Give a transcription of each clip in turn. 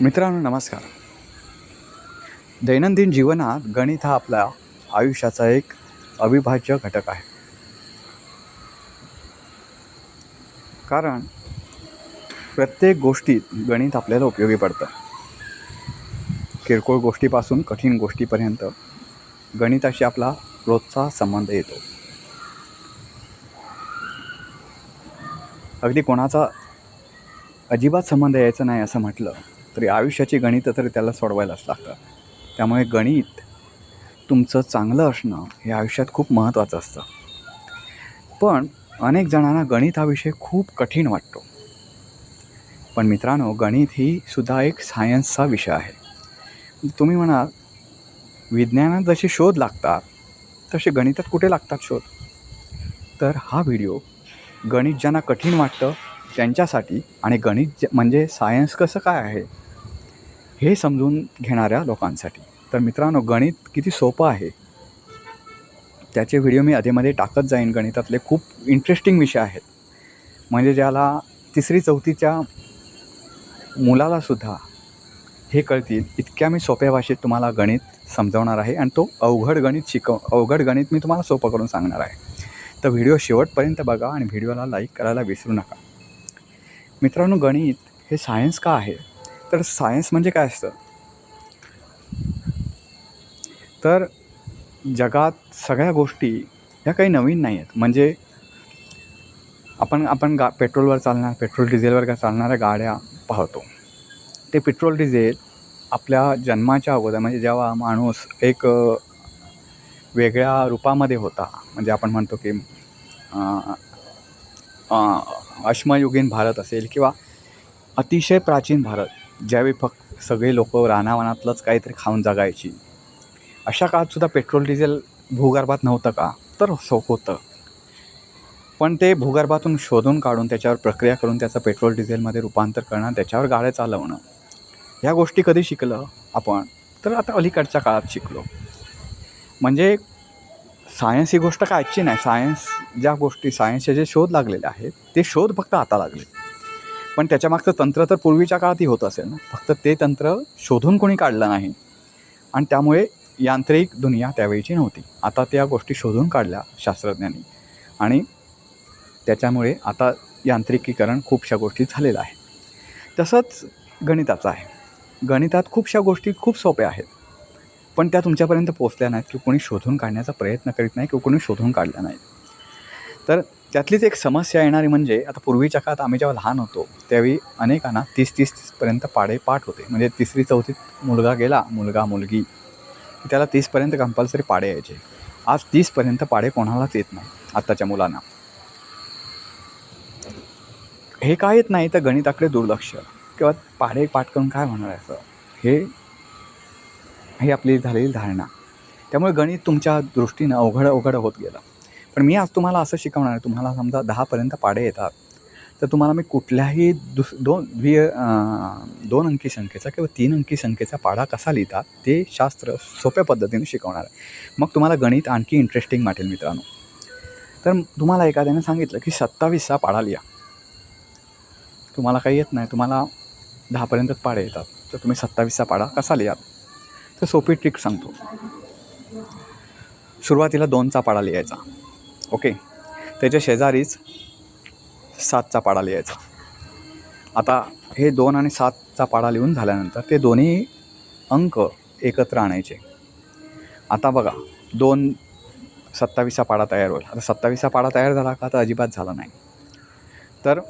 मित्रांनो नमस्कार. दैनंदिन जीवनात गणित हा आपल्या आयुष्याचा एक अविभाज्य घटक आहे. कारण प्रत्येक गोष्टीत गणित आपल्याला उपयोगी पडतं. किरकोळ गोष्टीपासून कठीण गोष्टीपर्यंत गणिताशी आपला रोजचा संबंध येतो. अगदी कोणाचा अजिबात संबंध यायचा नाही असं म्हटलं तरी आयुष्याची गणितं तरी त्याला सोडवायलाच लागतात. त्यामुळे गणित तुमचं चांगलं असणं हे आयुष्यात खूप महत्त्वाचं असतं. पण अनेक जणांना गणित हा विषय खूप कठीण वाटतो. पण मित्रांनो गणित ही सुद्धा एक सायन्सचा विषय आहे. तुम्ही म्हणाल विज्ञानात जसे शोध लागतात तसे गणितात कुठे लागतात शोध? तर हा व्हिडिओ गणित ज्यांना कठीण वाटतं त्यांच्यासाठी आणि गणित म्हणजे सायन्स कसं काय आहे हे समजून घेणाऱ्या लोकांसाठी. तर मित्रांनो गणित किती सोपं आहे? त्याचे व्हिडिओ मी अधेमध्ये टाकत जाईन. गणितातले खूप इंटरेस्टिंग विषय आहेत. म्हणजे ज्याला तिसरी चौथीच्या मुलालासुद्धा हे कळतील. इतक्या मी सोप्या भाषेत तुम्हाला गणित समजावणार आहे आणि तो अवघड गणित शिकव अवघड गणित मी तुम्हाला सोपं करून सांगणार आहे. तर व्हिडिओ शेवटपर्यंत बघा आणि व्हिडिओला लाईक करायला विसरू नका. मित्रांनो गणित हे सायन्स का आहे? तर सायन्स म्हणजे काय असतं? तर जगात सगळ्या गोष्टी ह्या काही नवीन नाही आहेत. म्हणजे आपण आपण गा पेट्रोलवर चालणार पेट्रोल डिझेलवर का चालणाऱ्या गाड्या पाहतो. ते पेट्रोल डिझेल आपल्या जन्माच्या अगोदर म्हणजे जेव्हा माणूस एक वेगळ्या रूपामध्ये होता म्हणजे आपण म्हणतो की अश्मयुगीन भारत असेल किंवा अतिशय प्राचीन भारत ज्यावेळी फक्त सगळे लोक रानावनातलंच काहीतरी खाऊन जगायची. अशा काळात सुद्धा पेट्रोल डिझेल भूगर्भात नव्हतं का? तर सो होतं. पण ते भूगर्भातून शोधून काढून त्याच्यावर प्रक्रिया करून त्याचं पेट्रोल डिझेलमध्ये रूपांतर करणं त्याच्यावर गाड्या चालवणं. ह्या गोष्टी कधी शिकलं आपण? तर आता अलीकडच्या काळात शिकलो. म्हणजे सायन्स ही गोष्ट काय आजची नाही. सायन्स ज्या गोष्टी सायन्सचे जे शोध लागलेले आहेत ते शोध फक्त आता लागले. पण त्याच्यामागचं तंत्र तर पूर्वीच्या काळातही होत असेल ना. फक्त ते तंत्र शोधून कोणी काढलं नाही. आणि त्यामुळे यांत्रिक दुनिया त्यावेळीची नव्हती. आता त्या गोष्टी शोधून काढल्या शास्त्रज्ञांनी. आणि त्याच्यामुळे आता यांत्रिकीकरण खूपशा गोष्टी झालेलं आहे तसंच गणिताचं आहे. गणितात खूपशा गोष्टी खूप सोप्या आहेत. पण त्या तुमच्यापर्यंत पोचल्या नाहीत की कोणी शोधून काढण्याचा प्रयत्न करीत नाही किंवा कोणी शोधून काढल्या नाहीत. तर त्यातलीच एक समस्या येणारी म्हणजे आता पूर्वीच्या काळात आम्ही जेव्हा लहान होतो त्यावेळी अनेकांना तीस तीस तीसपर्यंत पाढे पाठ होते. म्हणजे तिसरी चौथीत मुलगा गेला मुलगा मुलगी त्याला तीसपर्यंत कंपल्सरी पाडे यायचे. आज तीसपर्यंत पाडे कोणालाच येत नाही आत्ताच्या मुलांना. हे काय येत नाही? तर गणिताकडे दुर्लक्ष. किंवा पाढे पाठ करून काय होणार आहे असं? हे ही आपली झालेली धारणा. त्यामुळे गणित तुमच्या दृष्टीनं अवघड अवघड होत गेलं. पण मी आज तुम्हाला असं शिकवणार आहे. तुम्हाला समजा दहापर्यंत पाढे येतात. तर तुम्हाला मी कुठल्याही दुस दोन द्वि दोन अंकी संख्येचा किंवा तीन अंकी संख्येचा पाढा कसा लिहितात ते शास्त्र सोप्या पद्धतीने शिकवणार आहे. मग तुम्हाला गणित आणखी इंटरेस्टिंग वाटेल मित्रांनो. तर तुम्हाला एखाद्याने सांगितलं की सत्तावीसचा पाढा लिहा. तुम्हाला काही येत नाही. तुम्हाला दहापर्यंतच पाढे येतात. तर तुम्ही सत्तावीसचा पाढा कसा लिहाल? तर सोपी ट्रिक सांगतो. सुरुवातीला दोनचा पाढा लिहायचा. ओके. त्याच्या शेजारीच सातचा पाडा लिहायचा. आता हे दोन आणि सातचा पाडा लिहून झाल्यानंतर ते दोन्ही अंक एकत्र आणायचे. आता बघा दोन सत्तावीसचा पाढा तयार होईल. आता सत्तावीसचा पाडा तयार झाला का तर अजिबात झाला नाही. तर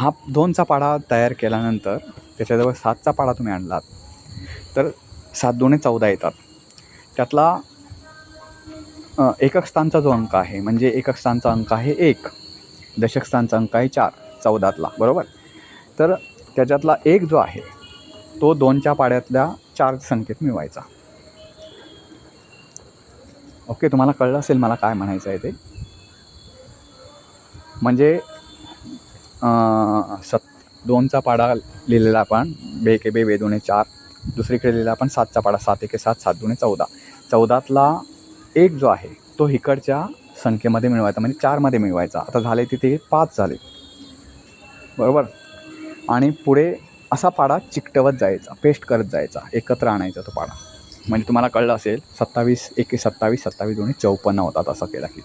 हा दोनचा पाढा तयार केल्यानंतर त्याच्याजवळ सातचा पाढा तुम्ही आणलात. तर सात दोन्ही चौदा येतात. त्यातला एकक स्थानचा जो अंक आहे म्हणजे एकक स्थानचा अंक आहे एक दशक स्थानचा अंक आहे चार चौदातला बरोबर? तर त्याच्यातला एक जो आहे तो दोनच्या पाड्यातल्या चार संख्येत मिळवायचा. ओके तुम्हाला कळलं असेल मला काय म्हणायचं आहे ते? म्हणजे सत दोनचा पाडा लिहिलेला आपण बे के बे बे दोने चार दुसरीकडे लिहिलेला आपण सातचा पाडा सात एके सात सात दोने चौदा. चौदातला एक जो आहे तो इकडच्या संख्येमध्ये मिळवायचा म्हणजे चारमध्ये मिळवायचा. आता झाले तिथे पाच झाले. बरोबर? आणि पुढे असा पाडा चिकटवत जायचा पेस्ट करत जायचा एकत्र आणायचा तो पाडा. म्हणजे तुम्हाला कळलं असेल सत्तावीस एके सत्तावीस सत्तावीस दोन्ही चौपन्न होतात असं केला की.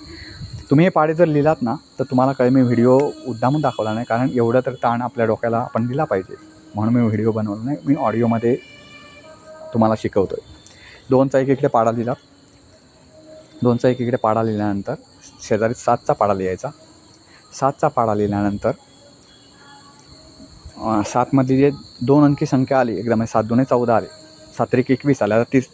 तुम्ही हे पाडे जर लिहिलात ना तर तुम्हाला कळेल मी व्हिडिओ उद्दामून दाखवला नाही कारण एवढं तर ताण आपल्या डोक्याला आपण दिला पाहिजे. म्हणून मी व्हिडिओ बनवला नाही मी ऑडिओमध्ये तुम्हाला शिकवतो आहे दोनचा एक इकडे पाडा लिहिला दोनचा एक इकडे पाडा लिहिल्यानंतर शेजारी सातचा पाडा लिहायचा. सातचा पाडा लिहिल्यानंतर सातमधली जे दोन अंकी संख्या आली एकदम म्हणजे सात दोन्ही चौदा आले सातत्रिक एकवीस आल्या तर तीस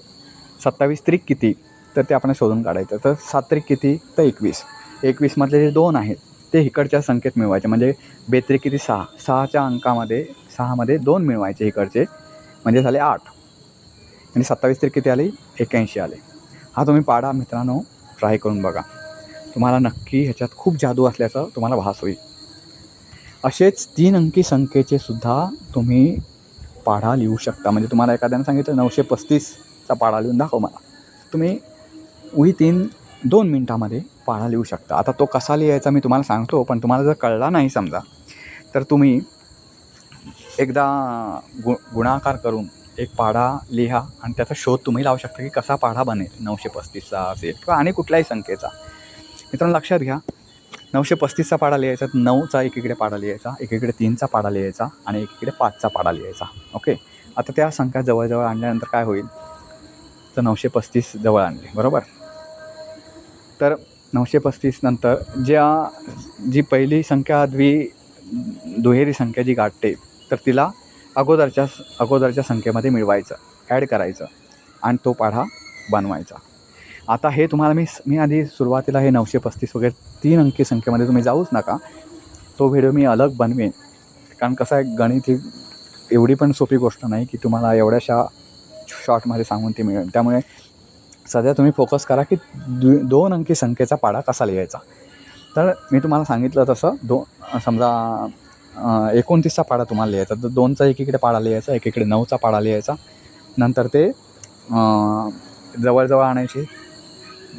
सत्तावीस त्रिक किती? तर ते आपण शोधून काढायचं. तर सात त्रिक किती? तर एकवीस. एकवीसमधले जे दोन आहेत ते इकडच्या संख्येत मिळवायचे. म्हणजे बेत्री किती? सहा. सहाच्या अंकामध्ये सहामध्ये दोन मिळवायचे इकडचे. म्हणजे झाले आठ. आणि सत्तावीस तरी किती आली? एक्याऐंशी आले. हा तुम्ही पाडा मित्रांनो. ट्राय करून बघा. तुम्हाला नक्की ह्याच्यात खूप जादू असल्याचं तुम्हाला भास होईल. असेच तीन अंकी संख्येचे सुद्धा तुम्ही पाढा लिहू शकता. म्हणजे तुम्हाला एखाद्यानं सांगितलं नऊशे पस्तीसचा पाढा लिहून दाखव मला. तुम्ही उही तीन दोन मिनटामध्ये पाढा लिहू शकता. आता तो कसा लिहायचा मी तुम्हाला सांगतो पण तुम्हाला जर कळला नाही समजा तर तुम्ही एकदा गु गुणाकार करून एक पाढा लिहा आणि त्याचा शोध तुम्ही लावू शकता की कसा पाढा बनेल. नऊशे पस्तीसचा असेल किंवा आणि कुठल्याही संख्येचा. मित्रांनो लक्षात घ्या. नऊशे पस्तीसचा पाढा लिहायचा नऊचा एकीकडे पाढा लिहायचा एकीकडे तीनचा पाढा लिहायचा आणि एकीकडे पाचचा पाढा लिहायचा. ओके? आता त्या संख्या जवळजवळ आणल्यानंतर काय होईल? तर नऊशे पस्तीस जवळ आणले. बरोबर? तर नऊशे पस्तीस नंतर ज्या जी पहिली संख्या द्वि दुहेरी संख्या जी गाठते तर तिला अगोदरच्या अगोदरच्या संख्येमध्ये मिळवायचं ॲड करायचं आणि तो पाढा बनवायचा. आता हे तुम्हाला मी मी आधी सुरुवातीला हे नऊशे पस्तीस वगैरे तीन अंकी संख्येमध्ये तुम्ही जाऊच नका. तो व्हिडिओ मी अलग बनवेन. कारण कसं आहे गणित ही एवढी पण सोपी गोष्ट नाही की तुम्हाला एवढ्याशा शॉर्टमध्ये सांगून ती मिळेल. त्यामुळे सध्या तुम्ही फोकस करा की दु दोन अंकी संख्येचा पाढा कसा लिहायचा. तर मी तुम्हाला सांगितलं तसं दो समजा एकोणतीसचा पाडा तुम्हाला लिहायचा. तर दोनचा एकीकडे पाडा लिहायचा एकीकडे नऊचा पाडा लिहायचा. नंतर ते जवळजवळ आणायचे.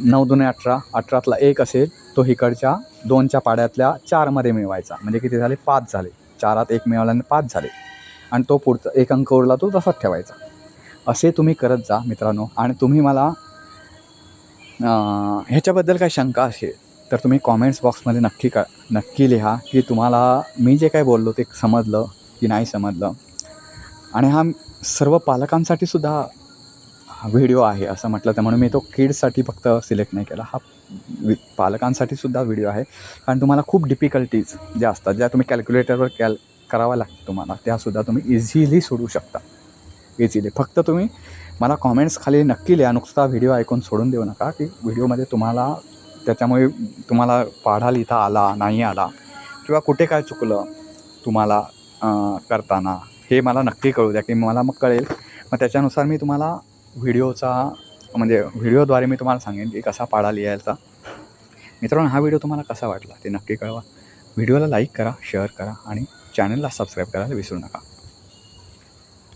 नऊ दुने अठरा अठरातला एक असेल तो इकडच्या दोनच्या पाड्यातल्या चारमध्ये मिळवायचा. म्हणजे किती झाले? पाच झाले. चारात एक मिळवल्याने पाच झाले. आणि तो पुढचा एक अंक उरला तो तसाच ठेवायचा. असे तुम्ही करत जा मित्रांनो. आणि तुम्ही मला ह्याच्याबद्दल काही शंका असेल तर तुम्ही कॉमेंट्स बॉक्समध्ये नक्की का नक्की लिहा की तुम्हाला मी जे काय बोललो ते समजलं की नाही समजलं. आणि हा सर्व पालकांसाठी सुद्धा व्हिडिओ आहे असं म्हटलं तर म्हणून मी तो किड्ससाठी फक्त सिलेक्ट नाही केला. हा वि पालकांसाठी सुद्धा व्हिडिओ आहे. कारण तुम्हाला खूप डिफिकल्टीज ज्या असतात ज्या तुम्ही कॅल्क्युलेटरवर कॅल कराव्या लागतं तुम्हाला त्यासुद्धा तुम्ही इझिली सोडू शकता. इझिली फक्त तुम्ही मला कॉमेंट्स खाली नक्की लिहा. नुकता व्हिडिओ ऐकून सोडून देऊ नका की व्हिडिओमध्ये तुम्हाला त्याच्यामुळे तुम्हाला पाढा लिहिता आला नाही आला किंवा कुठे काय चुकलं तुम्हाला करताना हे मला नक्की कळू द्या की मला मग कळेल. मग त्याच्यानुसार मी तुम्हाला व्हिडिओचा म्हणजे व्हिडिओद्वारे मी तुम्हाला सांगेन की कसा पाढा लिहायचा. मित्रांनो हा व्हिडिओ तुम्हाला कसा वाटला ते नक्की कळवा. व्हिडिओला लाईक करा शेअर करा आणि चॅनलला सबस्क्राईब करायला विसरू नका.